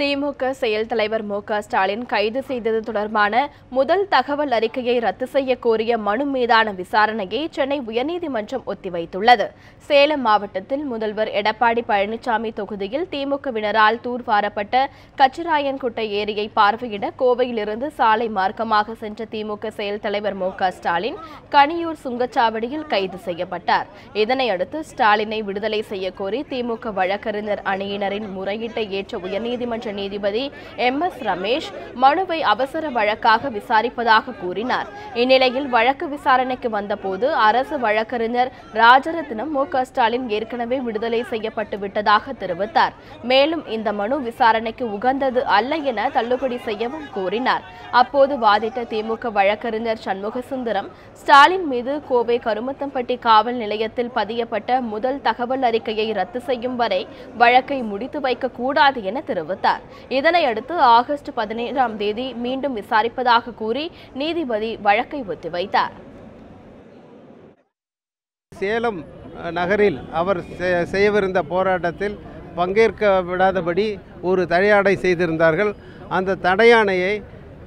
திமுக செயல் தலைவர் மு ஸ்டாலின் கைது செய்தது தொடர்பான முதல் தகவல் அறிக்கையை ரத்து செய்ய கோரிய மனு மீதான விசாரணையை சென்னை உயர்நீதிமன்றம் ஒத்திவைத்துள்ளது. சேலம் மாவட்டத்தில் முதல்வர் எடப்பாடி பழனிசாமி தொகுதியில் திமுகவினரால் தூர்வாரப்பட்ட கச்சிராயன்குட்டை ஏரியை பார்வையிட கோவையிலிருந்து சாலை மார்க்கமாக சென்ற திமுக செயல் தலைவர் மு ஸ்டாலின் கனியூர் சுங்கச்சாவடியில் கைது செய்யப்பட்டார். இதனையடுத்து ஸ்டாலினை விடுதலை செய்யக்கோரி திமுக வழக்கறிஞர் அணியினரின் முறையீட்டை ஏற்ற உயர்நீதிமன்ற நீதிபதி எம் எஸ் ரமேஷ் மனுவை அவசர வழக்காக விசாரிப்பதாக கூறினார். இந்நிலையில் வழக்கு விசாரணைக்கு வந்தபோது அரசு வழக்கறிஞர் ராஜரத்னம் மு க ஸ்டாலின் ஏற்கனவே விடுதலை செய்யப்பட்டு விட்டதாக தெரிவித்தார். மேலும் இந்த மனு விசாரணைக்கு உகந்தது அல்ல என தள்ளுபடி செய்யவும் கூறினார் அப்போது வாதிட்ட திமுக வழக்கறிஞர் சண்முகசுந்தரம் ஸ்டாலின் மீது கோவை கருமத்தம்பட்டி காவல் நிலையத்தில் பதியப்பட்ட முதல் தகவல் அறிக்கையை ரத்து செய்யும் வரை வழக்கை முடித்து வைக்க கூடாது என தெரிவித்தார். இதனையடுத்து ஆகஸ்ட் பதினேழாம் தேதி மீண்டும் விசாரிப்பதாக கூறி நீதிபதி வழக்கை ஒத்திவைத்தார். சேலம் நகரில் அவர் செ- செய்யவிருந்த போராட்டத்தில் பங்கேற்க விடாதபடி ஒரு தடையாடை செய்திருந்தார்கள். அந்த தடையாணையை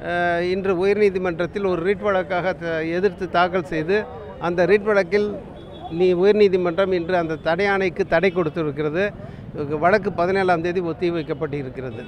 அஹ், இன்று உயர்நீதிமன்றத்தில் ஒரு ரீட் வழக்காக த- எதிர்த்து தாக்கல் செய்து அந்த ரீட் வழக்கில் நீ உயர்நீதிமன்றம் இன்று அந்த தடையாணைக்கு தடை கொடுத்திருக்கிறது. வழக்கு பதினேழாம் தேதி ஒத்தி வைக்கப்பட்டிருக்கிறது